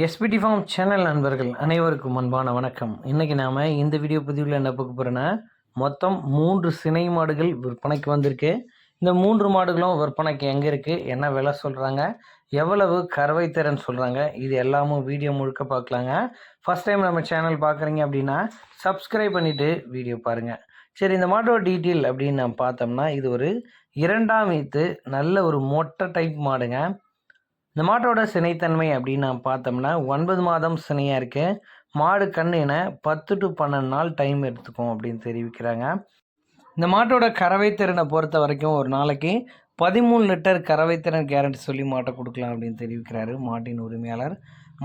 SPD form channel நண்பர்கள் அனைவருக்கும் அன்பான வணக்கம். இன்றைக்கி நாம் இந்த வீடியோ பதிவில் என்ன பார்க்க போகிறோன்னா மொத்தம் மூன்று சினை மாடுகள் விற்பனைக்கு வந்திருக்கு. இந்த மூன்று மாடுகளும் விற்பனைக்கு எங்கே இருக்குது என்ன விலை சொல்கிறாங்க எவ்வளவு கறவை திறன் சொல்கிறாங்க இது எல்லாமும் வீடியோ முழுக்க பார்க்கலாங்க. ஃபஸ்ட் டைம் நம்ம சேனல் பார்க்குறீங்க அப்படின்னா சப்ஸ்கிரைப் பண்ணிவிட்டு வீடியோ பாருங்கள் சரி இந்த மாட்டோட டீட்டெயில் அப்படின்னு நம்ம பார்த்தோம்னா இது ஒரு இரண்டாம் வீத்து நல்ல ஒரு மொட்டை டைப் மாடுங்க. இந்த மாட்டோட சினைத்தன்மை அப்படின்னு நான் பார்த்தோம்னா ஒன்பது மாதம் சினையாக இருக்குது மாடு கண்ணு என பத்து டு பன்னெண்டு நாள் டைம் எடுத்துக்கும் அப்படின்னு தெரிவிக்கிறாங்க. இந்த மாட்டோட கறவை திறனை பொறுத்த வரைக்கும் ஒரு நாளைக்கு பதிமூணு லிட்டர் கறவை திறன் கேரண்டி சொல்லி மாட்டை கொடுக்கலாம் அப்படின்னு தெரிவிக்கிறாரு மாட்டின் உரிமையாளர்.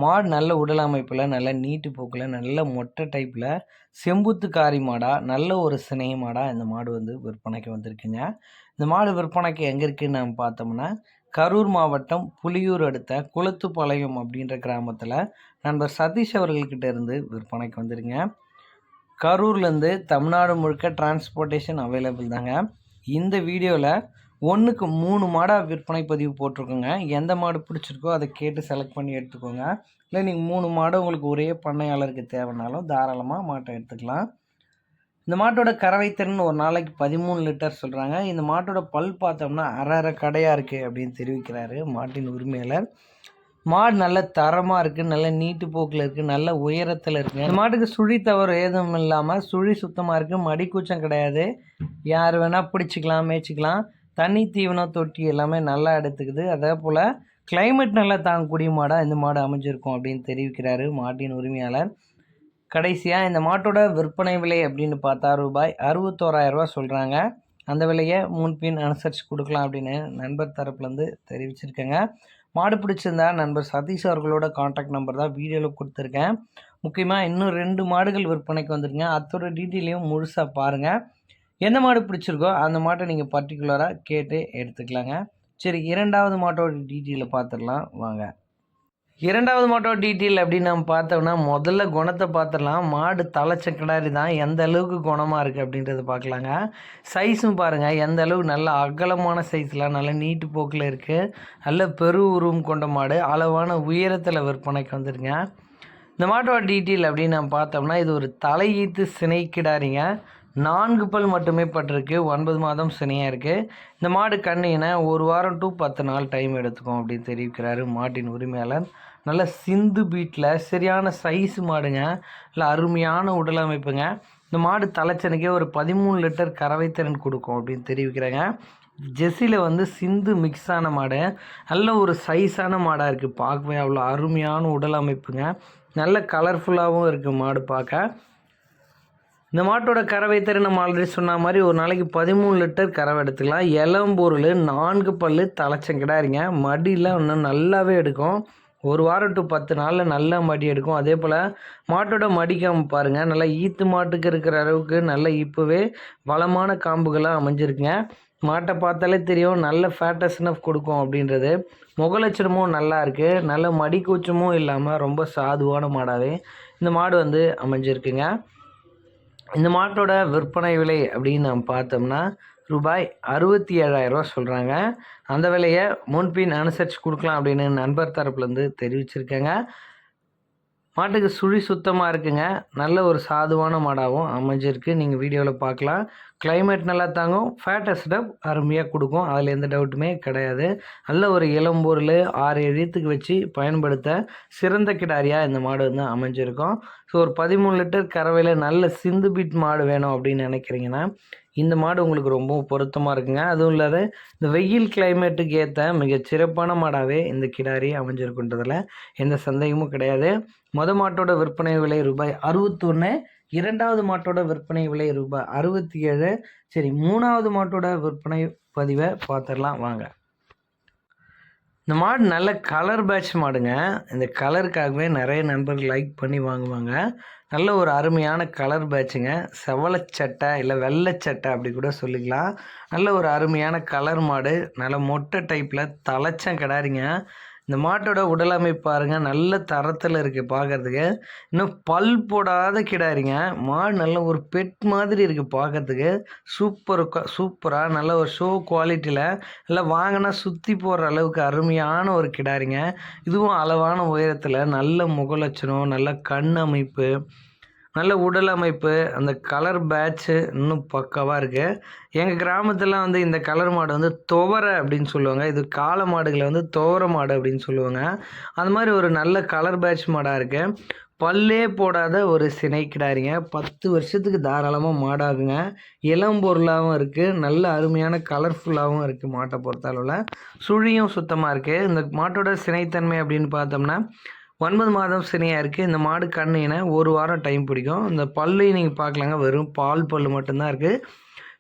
மாடு நல்ல உடல் அமைப்பில் நல்ல நீட்டு போக்கில் நல்ல மொட்டை டைப்பில் செம்புத்து காரி மாடாக நல்ல ஒரு சினை மாடாக இந்த மாடு வந்து விற்பனைக்கு வந்திருக்குங்க. இந்த மாடு விற்பனைக்கு எங்கே இருக்குன்னு நம்ம பார்த்தோம்னா கரூர் மாவட்டம் புலியூர் அடுத்த குளத்துப்பாளையம் அப்படின்ற கிராமத்தில் நண்பர் சதீஷ் அவர்கள்கிட்ட இருந்து விற்பனைக்கு வந்துருங்க. கரூர்லேருந்து தமிழ்நாடு முழுக்க டிரான்ஸ்போர்ட்டேஷன் அவைலபிள் தாங்க. இந்த வீடியோவில் ஒன்றுக்கு மூணு மாடாக விற்பனை பதிவு போட்டிருக்கோங்க. எந்த மாடு பிடிச்சிருக்கோ அதை கேட்டு செலக்ட் பண்ணி எடுத்துக்கோங்க. இல்லை நீங்கள் மூணு மாடு உங்களுக்கு ஒரே பண்ணையாளருக்கு தேவைனாலும் தாராளமாக மாட்டை எடுத்துக்கலாம். இந்த மாட்டோட கறவை திறன் ஒரு நாளைக்கு பதிமூணு லிட்டர் சொல்கிறாங்க இந்த மாட்டோட பல் பார்த்தோம்னா அரை அரை கடையாக இருக்குது அப்படின்னு தெரிவிக்கிறாரு மாட்டின் உரிமையாளர். மாடு நல்ல தரமாக இருக்குது நல்ல நீட்டு போக்கில் இருக்குது நல்ல உயரத்தில் இருக்குது இந்த மாட்டுக்கு சுழி தவறு ஏதும் இல்லாமல் சுழி சுத்தமாக இருக்குது மடிக்கூச்சம் கிடையாது. யார் வேணால் பிடிச்சிக்கலாம் மேய்ச்சிக்கலாம். தண்ணி தீவனம் தொட்டி எல்லாமே நல்லா எடுத்துக்குது. அதே போல் கிளைமேட் நல்லா தாங்கக்கூடிய மாடாக இந்த மாடு அமைஞ்சிருக்கும் அப்படின்னு தெரிவிக்கிறாரு மாட்டின் உரிமையாளர். கடைசியாக இந்த மாட்டோட விற்பனை விலை அப்படின்னு பார்த்தா ரூபாய் அறுபத்தோராயிரரூவா சொல்கிறாங்க அந்த விலையை முன்பின் அனுசரித்து கொடுக்கலாம் அப்படின்னு நண்பர் தரப்புலேருந்து தெரிவிச்சிருக்கேங்க. மாடு பிடிச்சிருந்தா நண்பர் சதீஷ் அவர்களோட காண்டாக்ட் நம்பர் தான் வீடியோவில் கொடுத்துருக்கேன். முக்கியமாக இன்னும் ரெண்டு மாடுகள் விற்பனைக்கு வந்துருங்க அதோட டீட்டெயிலையும் முழுசாக பாருங்கள் எந்த மாடு பிடிச்சிருக்கோ அந்த மாட்டை நீங்கள் பர்டிகுலராக கேட்டு எடுத்துக்கலாங்க. சரி இரண்டாவது மாட்டோட டீட்டெயிலை பார்த்துடலாம். வாங்க. இரண்டாவது மாட்டோட டீட்டெயில் அப்படின்னு நம்ம பார்த்தோம்னா முதல்ல குணத்தை பார்த்துடலாம். மாடு தலைச்சக்கடாரி தான். எந்த அளவுக்கு குணமாக இருக்குது அப்படின்றத பார்க்கலாங்க. சைஸும் பாருங்கள் எந்த அளவுக்கு நல்ல அகலமான சைஸில் நல்ல நீட்டு போக்கில் இருக்குது நல்ல பெரு உருவம் கொண்ட மாடு. அளவான உயரத்தில் விற்பனைக்கு வந்துருங்க இந்த மாட்டோட டீட்டெயில் அப்படின்னு நம்ம பார்த்தோம்னா இது ஒரு தலையீத்து சினைக்கிடாரிங்க நான்கு பல் மட்டுமே பட்டிருக்கு ஒன்பது மாதம் சனியாக இருக்குது இந்த மாடு கண்ணினை ஒரு வாரம் டு பத்து நாள் டைம் எடுத்துக்கும் அப்படின்னு தெரிவிக்கிறாரு மாட்டின் உரிமையாளர். நல்ல சிந்து பீட்டில் சரியான சைஸ் மாடுங்க. நல்ல அருமையான உடல் அமைப்புங்க. இந்த மாடு தலைச்சனுக்கே ஒரு பதிமூணு லிட்டர் கறவை திறன் கொடுக்கும் அப்படின்னு தெரிவிக்கிறாங்க. ஜெர்சியில் வந்து சிந்து மிக்ஸ் ஆன மாடு. நல்ல ஒரு சைஸான மாடாக இருக்குது பார்க்கவே அவ்வளோ அருமையான உடல் அமைப்புங்க. நல்ல கலர்ஃபுல்லாகவும் இருக்குது மாடு பார்க்க. இந்த மாட்டோட கறவை தரு நம்ம ஆல்ரெடி சொன்ன மாதிரி ஒரு நாளைக்கு பதிமூணு லிட்டர் கறவை எடுத்துக்கலாம். இளம்பொருள் நான்கு பல் தலைச்சங்கிடாரிங்க மடியெலாம் இன்னும் நல்லாவே எடுக்கும். ஒரு வாரம் டு பத்து நாளில் நல்ல மடி எடுக்கும். அதே போல் மாட்டோட மடிக்காம பாருங்கள் நல்லா ஈத்து மாட்டுக்கு இருக்கிற அளவுக்கு நல்ல இப்போவே வளமான காம்புகளாக அமைஞ்சிருக்குங்க. மாட்டை பார்த்தாலே தெரியும் நல்ல ஃபேட்டஸ்னஃப் கொடுக்கும் அப்படின்றது. முகலட்சணமும் நல்லா இருக்குது நல்ல மடி கூச்சமும் இல்லாமல் ரொம்ப சாதுவான மாடாகவே இந்த மாடு வந்து அமைஞ்சிருக்குங்க. இந்த மாட்டோட விற்பனை விலை அப்படின்னு நம்ம பார்த்தோம்னா ரூபாய் அறுபத்தி ஏழாயிரரூவா சொல்கிறாங்க அந்த விலையை முன்பின் அனுசரித்து கொடுக்கலாம் அப்படின்னு நண்பர் தரப்புலேருந்து தெரிவிச்சிருக்கேங்க. மாட்டுக்கு சுழி சுத்தமாக இருக்குங்க. நல்ல ஒரு சாதுவான மாடாகவும் அமைஞ்சிருக்கு. நீங்கள் வீடியோவில் பார்க்கலாம் கிளைமேட் நல்லா தாங்கும். ஃபேட்டஸ்டப் அருமையாக கொடுக்கும். அதில் எந்த டவுட்டுமே கிடையாது. நல்ல ஒரு இளம்பொருள் ஆறு எழுத்துக்கு வச்சு பயன்படுத்த சிறந்த கிடாரியாக இந்த மாடு வந்து அமைஞ்சிருக்கும். ஸோ ஒரு பதிமூணு லிட்டர் கறவையில் நல்ல சிந்து பீட் மாடு வேணும் அப்படின்னு நினைக்கிறீங்கன்னா இந்த மாடு உங்களுக்கு ரொம்பவும் பொருத்தமாக இருக்குங்க. அதுவும் இல்லாத இந்த வெயில் கிளைமேட்டுக்கு ஏற்ற மிக சிறப்பான மாடாகவே இந்த கிடாரி அமைஞ்சிருக்குன்றதில் எந்த சந்தேகமும் கிடையாது. மொத மாட்டோட விற்பனை விலை ரூபாய் அறுபத்தொன்று இரண்டாவது மாட்டோட விற்பனை விலை ரூபாய் அறுபத்தி ஏழு சரி மூணாவது மாட்டோட விற்பனை பதிவை பார்த்துடலாம் வாங்க. இந்த மாடு நல்ல கலர் பேட்ச் மாடுங்க. இந்த கலருக்காகவே நிறைய நண்பர்கள் லைக் பண்ணி வாங்குவாங்க. நல்ல ஒரு அருமையான கலர் பேட்சுங்க செவலச்சட்டை இல்லை வெள்ளைச்சட்டை அப்படி கூட சொல்லிக்கலாம். நல்ல ஒரு அருமையான கலர் மாடு. நல்ல மொட்டை டைப்பில் தலைச்சம் கிடாரிங்க இந்த மாட்டோட உடல் அமைப்பு பாருங்கள் நல்ல தரத்தில் இருக்குது பார்க்கறதுக்கு இன்னும் பல் போடாத கிடாரிங்க. மாடு நல்ல ஒரு பெட் மாதிரி இருக்குது பார்க்கறதுக்கு சூப்பர் சூப்பராக நல்ல ஒரு ஷோ குவாலிட்டியில் நல்லா வாங்கினா சுற்றி போடுற அளவுக்கு அருமையான ஒரு கிடாரிங்க. இதுவும் அளவான உயரத்தில் நல்ல முகலட்சணம் நல்ல கண் அமைப்பு. நல்ல உடல் அமைப்பு அந்த கலர் பேட்ச்சு இன்னும் பக்காவாக இருக்குது எங்கள் கிராமத்தில் வந்து இந்த கலர் மாடு வந்து துவரை அப்படின்னு சொல்லுவாங்க. இது காளை மாடுகளை வந்து துவர மாடு அப்படின்னு சொல்லுவாங்க. அது மாதிரி ஒரு நல்ல கலர் பேட்ச் மாடாக இருக்குது பல்லே போடாத ஒரு சினை கிடாரிங்க பத்து வருஷத்துக்கு தாராளமாக மாடாகுங்க. இளம் பொருளாகவும் இருக்குது நல்ல அருமையான கலர்ஃபுல்லாகவும் இருக்குது மாட்டை பொறுத்தளவில். சுழியும் சுத்தமாக இருக்குது இந்த மாட்டோட சினைத்தன்மை அப்படின்னு பார்த்தோம்னா ஒன்பது மாதம் சினையாக இருக்குது இந்த மாடு கண்ணினை ஒரு வாரம் டைம் பிடிக்கும். இந்த பல்லையும் நீங்கள் பார்க்கலாங்க. வெறும் பால் பல் மட்டும்தான் இருக்குது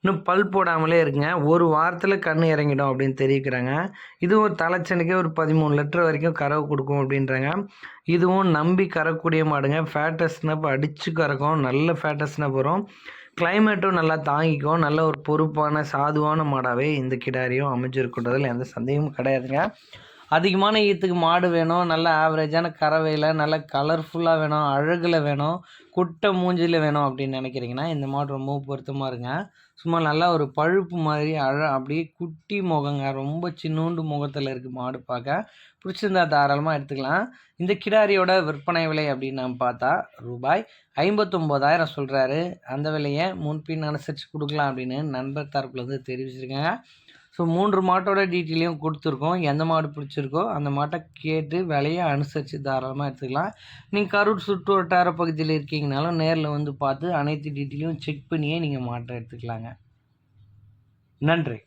இன்னும் பல் போடாமலே இருக்குங்க ஒரு வாரத்தில் கண் இறங்கிடும் அப்படின்னு தெரிவிக்கிறாங்க. இதுவும் ஒரு தலைச்சனுக்கே ஒரு பதிமூணு லிட்டர் வரைக்கும் கறவை கொடுக்கும் அப்படின்றாங்க. இதுவும் நம்பி கறக்கூடிய மாடுங்க. ஃபேட்டஸ்னப் அடித்து கறக்கும். நல்ல ஃபேட்டஸ்னப் வரும். கிளைமேட்டும் நல்லா தாங்கிக்கும். நல்ல ஒரு பொறுப்பான சாதுவான மாடாகவே இந்த கிடாரியும் அமைஞ்சிருக்குன்றதில் எந்த சந்தேகமும் கிடையாதுங்க. அதிகமான ஈத்துக்கு மாடு வேணும் நல்ல ஆவரேஜான கறவையில் நல்ல கலர்ஃபுல்லாக வேணும் அழகில் வேணும் குட்டை மூஞ்சியில் வேணும் அப்படின்னு நினைக்கிறீங்கன்னா இந்த மாடு ரொம்ப பொருத்தமாக இருங்க சும்மா நல்லா ஒரு பழுப்பு மாதிரி அழ அப்படியே குட்டி முகங்க ரொம்ப சின்னூண்டு முகத்தில் இருக்குது மாடு பார்க்க. பிடிச்சிருந்தா தாராளமாக எடுத்துக்கலாம். இந்த கிடாரியோட விற்பனை விலை அப்படின்னு நம்ம பார்த்தா ரூபாய் ஐம்பத்தொம்போதாயிரம் சொல்கிறாரு அந்த விலையை முன்பின் அனுசரித்து கொடுக்கலாம் அப்படின்னு நண்பர் தரப்புலேருந்து தெரிவிச்சிருக்கேங்க. ஸோ மூன்று மாட்டோட டீட்டெயிலையும் கொடுத்துருக்கோம். எந்த மாடு பிடிச்சிருக்கோ அந்த மாட்டை கேட்டு விலையை அனுசரித்து தாராளமாக எடுத்துக்கலாம். நீங்கள் கரூர் சுற்று வட்டார பகுதியில் இருக்கீங்கனாலும் நேரில் வந்து பார்த்து அனைத்து டீட்டெயிலையும் செக் பண்ணியே நீங்கள் மாட்டை எடுத்துக்கலாங்க. நன்றி.